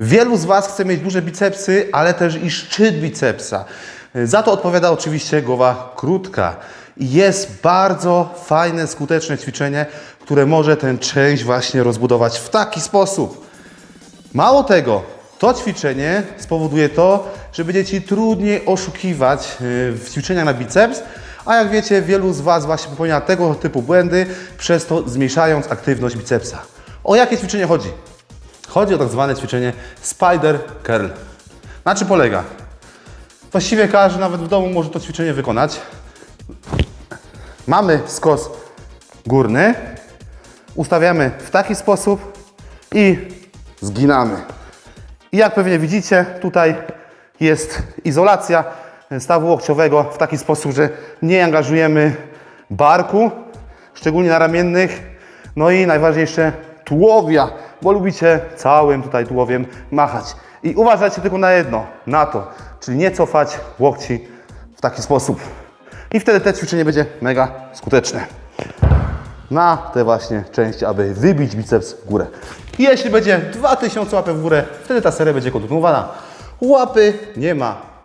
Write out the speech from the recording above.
Wielu z Was chce mieć duże bicepsy, ale też i szczyt bicepsa. Za to odpowiada oczywiście głowa krótka. I jest bardzo fajne, skuteczne ćwiczenie, które może tę część właśnie rozbudować w taki sposób. Mało tego, to ćwiczenie spowoduje to, że będzie Ci trudniej oszukiwać yy, w ćwiczeniach na biceps, a jak wiecie, wielu z Was właśnie popełnia tego typu błędy, przez to zmniejszając aktywność bicepsa. O jakie ćwiczenie chodzi? Chodzi o tak zwane ćwiczenie Spider Curl. Na czym polega? Właściwie każdy nawet w domu może to ćwiczenie wykonać. Mamy skos górny, ustawiamy w taki sposób i zginamy. I jak pewnie widzicie, tutaj jest izolacja stawu łokciowego w taki sposób, że nie angażujemy barku, szczególnie na ramiennych, no i najważniejsze tułowia, bo lubicie całym tutaj tułowiem machać. I uważajcie tylko na jedno, na to, czyli nie cofać łokci w taki sposób. I wtedy to ćwiczenie będzie mega skuteczne na te właśnie części, aby wybić biceps w górę. Jeśli będzie 2000 łapek w górę, wtedy ta seria będzie kontynuowana. Łapy nie ma